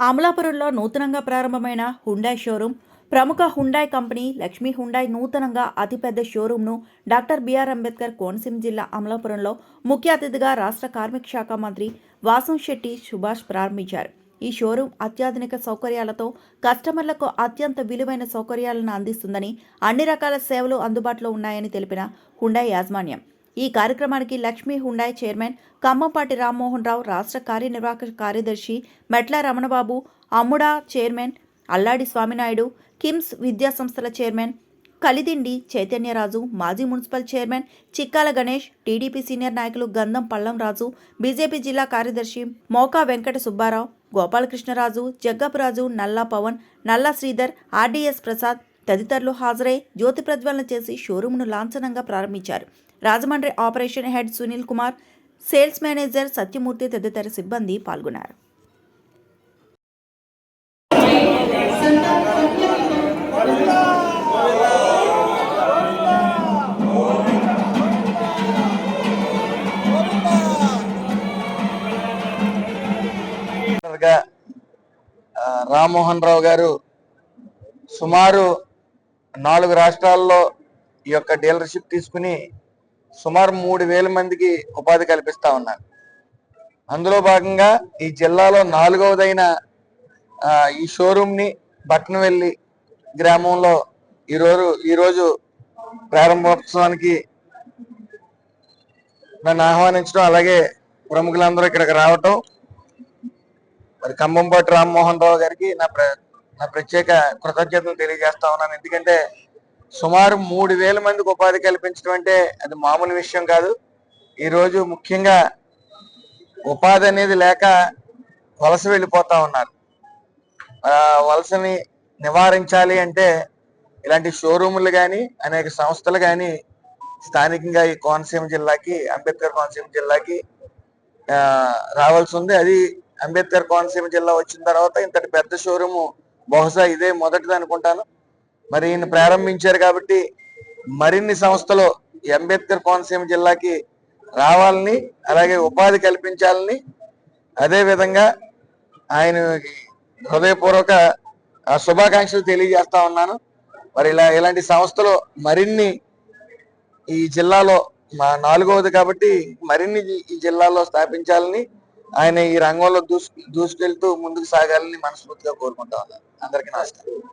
అమలాపురంలో నూతనంగా ప్రారంభమైన హుండాయ్ షోరూం ప్రముఖ హుండాయ్ కంపెనీ లక్ష్మీ హుండాయ్ నూతనంగా అతిపెద్ద షోరూంను doctor B R Ambedkar Konaseema జిల్లా అమలాపురంలో ముఖ్య అతిథిగా రాష్ట్ర కార్మిక శాఖ మంత్రి వాసం శెట్టి సుభాష్ ప్రారంభించారు. ఈ షోరూం అత్యాధునిక సౌకర్యాలతో కస్టమర్లకు అత్యంత విలువైన సౌకర్యాలను అందిస్తుందని అన్ని రకాల సేవలు అందుబాటులో ఉన్నాయని తెలిపిన హుండాయ్ యాజమాన్యం. ఈ కార్యక్రమానికి లక్ష్మీ హుండాయ్ చైర్మన్ కమ్మంపాటి రామ్మోహన్ రావు రాష్ట్ర కార్యనిర్వాహక కార్యదర్శి మెట్ల రమణబాబు అమ్ముడా చైర్మన్ అల్లాడి స్వామినాయుడు కిమ్స్ విద్యా సంస్థల చైర్మన్ కలిదిండి చైతన్యరాజు మాజీ municipal chairman Chikkala Ganesh TDP senior నాయకులు గంధం పళ్ళం రాజు బీజేపీ జిల్లా కార్యదర్శి మోకా వెంకట సుబ్బారావు గోపాలకృష్ణరాజు జగ్గపురాజు నల్లా పవన్ నల్లా శ్రీధర్ ఆర్డీఎస్ ప్రసాద్ తదితరులు హాజరై జ్యోతి ప్రజ్వలన చేసి షోరూంను లాంఛనంగా ప్రారంభించారు. Rajahmundry operation head Sunil Kumar sales manager Satyamurthy తదితర సిబ్బంది పాల్గొన్నారు. రామ్మోహన్ రావు గారు సుమారు నాలుగు రాష్ట్రాల్లో ఈ యొక్క డీలర్షిప్ తీసుకుని సుమారు మూడు వేల మందికి ఉపాధి కల్పిస్తా ఉన్నారు. అందులో భాగంగా ఈ జిల్లాలో నాలుగవదైన ఈ షోరూమ్ని బట్టనవెల్లి గ్రామంలో ఈరోజు ఈరోజు ప్రారంభోత్సవానికి నన్ను ఆహ్వానించడం అలాగే ప్రముఖులందరూ ఇక్కడికి రావటం. మరి కంబంపాటి రామ్మోహన్ రావు గారికి నా ప్ర నా ప్రత్యేక కృతజ్ఞతలు తెలియజేస్తా ఉన్నాను. ఎందుకంటే సుమారు మూడు వేల మందికి ఉపాధి కల్పించడం అంటే అది మామూలు విషయం కాదు. ఈరోజు ముఖ్యంగా ఉపాధి అనేది లేక వలస వెళ్ళిపోతా ఉన్నారు. వలసని నివారించాలి అంటే ఇలాంటి షోరూములు కానీ అనేక సంస్థలు కానీ స్థానికంగా ఈ కోనసీమ జిల్లాకి అంబేద్కర్ కోనసీమ జిల్లాకి రావాల్సి ఉంది. అది అంబేద్కర్ కోనసీమ జిల్లా వచ్చిన తర్వాత ఇంతటి పెద్ద షోరూమ్ బహుశా ఇదే మొదటిది అనుకుంటాను. మరి ఈయన ప్రారంభించారు కాబట్టి మరిన్ని సంస్థలు అంబేద్కర్ కోనసీమ జిల్లాకి రావాలని అలాగే ఉపాధి కల్పించాలని అదేవిధంగా ఆయన హృదయపూర్వక ఆ, శుభాకాంక్షలు తెలియజేస్తా ఉన్నాను. మరి ఇలా ఇలాంటి సంస్థలు మరిన్ని ఈ జిల్లాలో మా నాలుగవది కాబట్టి మరిన్ని ఈ- ఈ జిల్లాలో స్థాపించాలని ఆయన ఈ రంగంలో దూసు దూసుకెళ్తూ ముందుకు సాగాలని మనస్ఫూర్తిగా కోరుకుంటా ఉన్నాను. అందరికీ నమస్కారం.